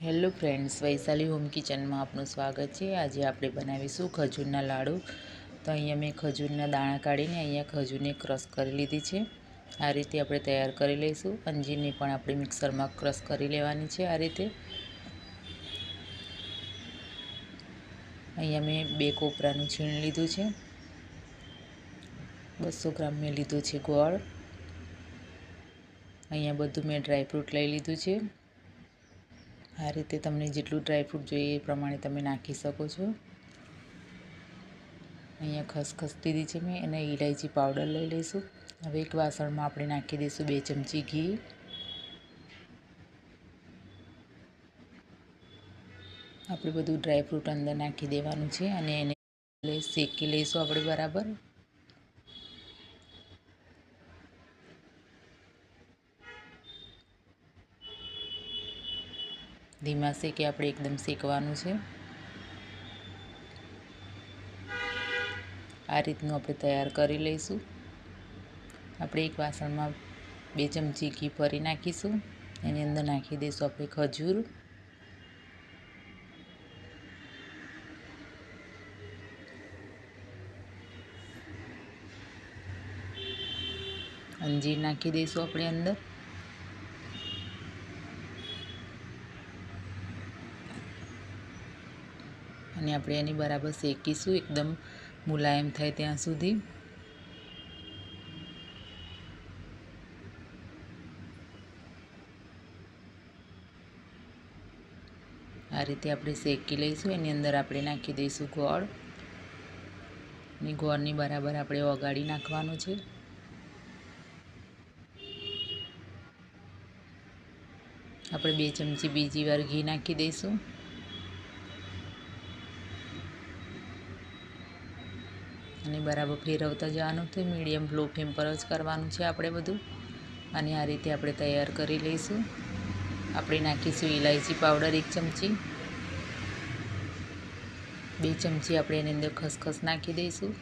Hello friends, Vaishali home કિચનમાં આપનું સ્વાગત છે. આજે આપણે બનાવીશું ખજૂરના લાડુ. તો અહીંયા મેં ખજૂરના દાણા કાઢીને અહીંયા ખજૂરને ક્રશ કરી લીધી છે. આ રીતે આપણે તૈયાર કરી લઈશું. અંજીરની પણ આપણે મિક્સરમાં ક્રશ કરી લેવાની છે આ રીતે. અહીંયા મેં બે કોપરાનું છીણ લીધું છે. બસો ગ્રામ મેં લીધું છે ગોળ. અહીંયા બધું મેં ડ્રાયફ્રૂટ લઈ લીધું છે. આ રીતે તમને જેટલું ડ્રાયફ્રૂટ જોઈએ એ પ્રમાણે તમે નાખી શકો છો. અહીંયા ખસખસ લીધી છે મેં, એને ઇલાયચી પાવડર લઈ લઈશું. હવે એક વાસણમાં આપણે નાખી દઈશું બે ચમચી ઘી. આપણે બધું ડ્રાયફ્રૂટ અંદર નાખી દેવાનું છે અને એને શેકી લઈશું આપણે બરાબર. ધીમા શેકે આપણે એકદમ શેકવાનું છે. આ રીતનું આપણે તૈયાર કરી લઈશું. આપણે એક વાસણમાં બે ચમચી ઘી ફરી નાખીશું. એની અંદર નાખી દઈશું આપણે ખજૂર. અંજીર નાખી દઈશું આપણે અંદર. અને આપણે એની બરાબર શેકીશું, એકદમ મુલાયમ થાય ત્યાં સુધી. આ રીતે આપણે શેકી લઈશું, એની અંદર આપણે નાખી દઈશું ગોળ. અને ગોળની બરાબર આપણે ઓગાળી નાખવાનું છે. આપણે બે ચમચી બીજી વાર ઘી નાખી દઈશું. અને બરાબર ફેરવતા જવાનું છે. મીડિયમ લો ફ્લેમ પર જ કરવાનું છે આપણે બધું. અને આ રીતે આપણે તૈયાર કરી લઈશું. આપણે નાખીશું ઇલાયચી પાવડર એક ચમચી. બે ચમચી આપણે એની અંદર ખસખસ નાખી દઈશું.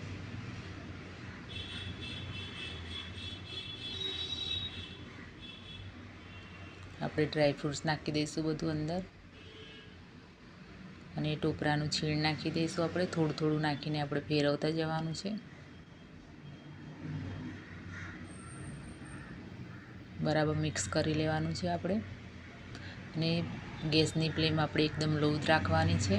આપણે ડ્રાયફ્રૂટ્સ નાખી દઈશું બધું અંદર. અને ટોપરાનું છીણ નાખી દઈશું આપણે. થોડું થોડું નાખીને આપણે ફેરવતા જવાનું છે. બરાબર મિક્સ કરી લેવાનું છે આપણે. અને ગેસની ફ્લેમ આપણે એકદમ લો રાખવાની છે.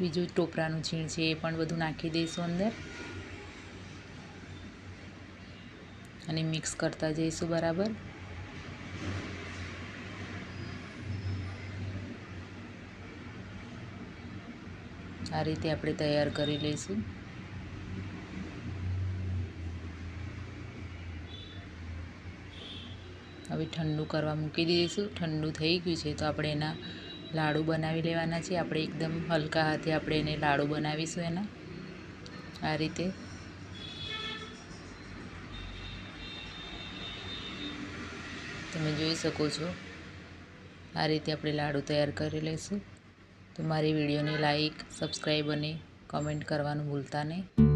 બીજું ટોપરાનું છીણ છે એ પણ બધું નાખી દઈશું અંદર. અને મિક્સ કરતા જઈશું બરાબર. આ રીતે આપણે તૈયાર કરી લઈશું. હવે ઠંડુ કરવા મૂકી દઈશું. ઠંડુ થઈ ગયું છે તો આપણે એના લાડુ બનાવી લેવાના છે. આપણે એકદમ હલકા હાથે આપણે એને લાડુ બનાવીશું એના. આ રીતે. તમે જોઈ શકો છો. આ રીતે આપણે લાડુ તૈયાર કરી લઈશું. તો મારી વિડીયોને લાઈક, સબસ્ક્રાઈબ અને કમેન્ટ કરવાનું ભૂલતા નહીં.